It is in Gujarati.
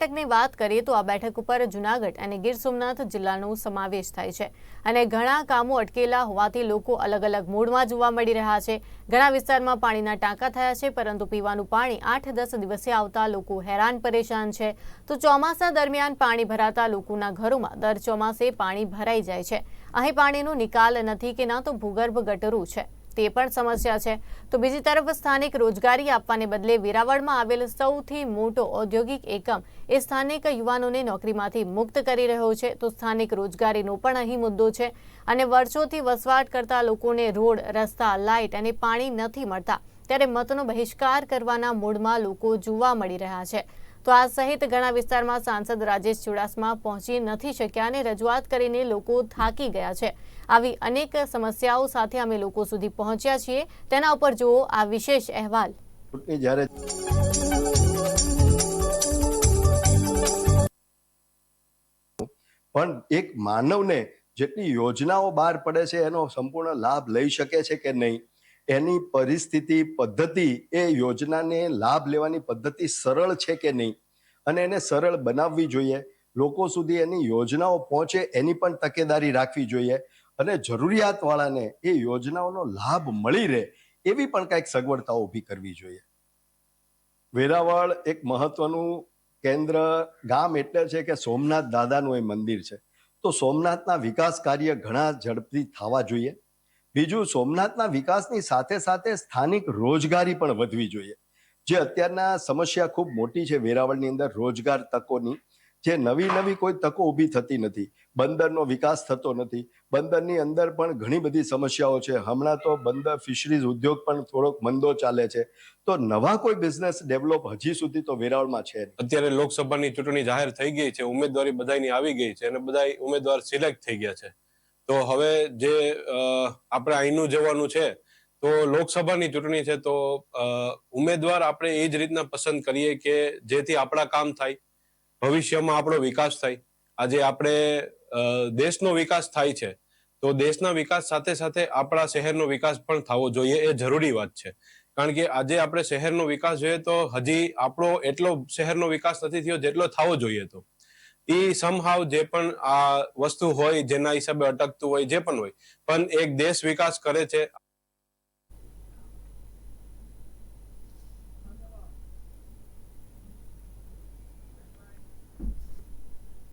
બેઠકની વાત કરીએ તો આ બેઠક ઉપર જુનાગઢ અને ગીર સોમનાથ જિલ્લાનો સમાવેશ થાય છે. અને ઘણા કામો અટકેલા હોવાથી લોકો અલગ અલગ મૂડમાં જોવા મળી રહ્યા છે. ઘણા વિસ્તારમાં પાણીના ટાંકા થયા છે, પરંતુ પીવાનું પાણી આઠ દસ દિવસે આવતા લોકો હેરાન પરેશાન છે. તો ચોમાસા દરમિયાન પાણી ભરાતા લોકોના ઘરોમાં દર ચોમાસે પાણી ભરાઈ જાય છે. અહીં પાણીનો નિકાલ નથી કે ના તો ભૂગર્ભ ગટરું છે. તે પણ સમસ્યા છે. તો બીજી તરફ સ્થાનિક રોજગારી આપવાને બદલે વેરાવળમાં આવેલ સૌથી મોટો ઔદ્યોગિક એકમ એ સ્થાનિક યુવાનોને નોકરીમાંથી મુક્ત કરી રહ્યો છે. તો સ્થાનિક રોજગારીનો પણ અહીં મુદ્દો છે અને વર્ષોથી વસવાટ કરતા લોકોને રોડ, રસ્તા, લાઇટ અને પાણી નથી મળતા. ત્યારે મતનો બહિષ્કાર કરવાના મૂડમાં લોકો જોવા મળી રહ્યા છે. તો આ સહિત ઘણા વિસ્તારમાં સાંસદ રાજેશ ચુડાસમા પહોંચી નથી શક્યા અને રજૂઆત કરીને લોકો થાકી ગયા છે. આવી અનેક સમસ્યાઓ સાથે અમે લોકો સુધી પહોંચ્યા છીએ. તેના ઉપર જુઓ આ વિશેષ અહેવાલ. પણ એક માનવને જેટલી યોજનાઓ બહાર પડે છે, એનો સંપૂર્ણ લાભ લઈ શકે છે કે નહીં? એની પરિસ્થિતિ, પદ્ધતિ, એ યોજનાને લાભ લેવાની પદ્ધતિ સરળ છે કે નહીં? અને એને સરળ બનાવવી જોઈએ. લોકો સુધી એની યોજનાઓ પહોંચે એની પણ તકેદારી રાખવી જોઈએ. અને જરૂરિયાતવાળાને એ યોજનાઓનો લાભ મળી રહે એવી પણ કંઈક સગવડતાઓ ઊભી કરવી જોઈએ. વેરાવળ એક મહત્વનું કેન્દ્ર ગામ એટલે છે કે સોમનાથ દાદાનું એ મંદિર છે. તો સોમનાથના વિકાસ કાર્ય ઘણા ઝડપથી થવા જોઈએ. બીજું સોમનાથના વિકાસની સાથે સાથે સ્થાનિક રોજગારી પણ વધવી જોઈએ. જે અત્યારના સમસ્યા ખૂબ મોટી છે વેરાવળની અંદર રોજગાર તકોની. જે નવી નવી કોઈ તકો ઊભી થતી નથી. બંદરનો વિકાસ થતો નથી. બંદરની અંદર પણ ઘણી બધી સમસ્યાઓ છે. હમણાં તો બંદર ફિશરીઝ ઉદ્યોગ પણ થોડોક મંદો ચાલે છે. તો નવા કોઈ બિઝનેસ ડેવલપ હજી સુધી તો વેરાવળમાં છે અત્યારે લોકસભાની ચૂંટણી જાહેર થઈ ગઈ છે. ઉમેદવારી બધાની આવી ગઈ છે અને બધા ઉમેદવાર સિલેક્ટ થઈ ગયા છે. તો હવે જે આપણે અહીંનું જવાનું છે, તો લોકસભાની ચૂંટણી છે, તો ઉમેદવાર આપણે એ જ રીતના પસંદ કરીએ કે જેથી આપણા કામ થાય, ભવિષ્યમાં આપણો વિકાસ થાય. આજે આપણે દેશનો વિકાસ થાય છે, તો દેશના વિકાસ સાથે સાથે આપણા શહેરનો વિકાસ પણ થવો જોઈએ એ જરૂરી વાત છે. કારણ કે આજે આપણે શહેરનો વિકાસ જોઈએ તો હજી આપણો એટલો શહેરનો વિકાસ નથી થયો જેટલો થવો જોઈએ તો. એ સમહાવ જે પણ આ વસ્તુ હોય, જેના હિસાબે અટકતું હોય, જે પણ હોય, પણ એક દેશ વિકાસ કરે છે.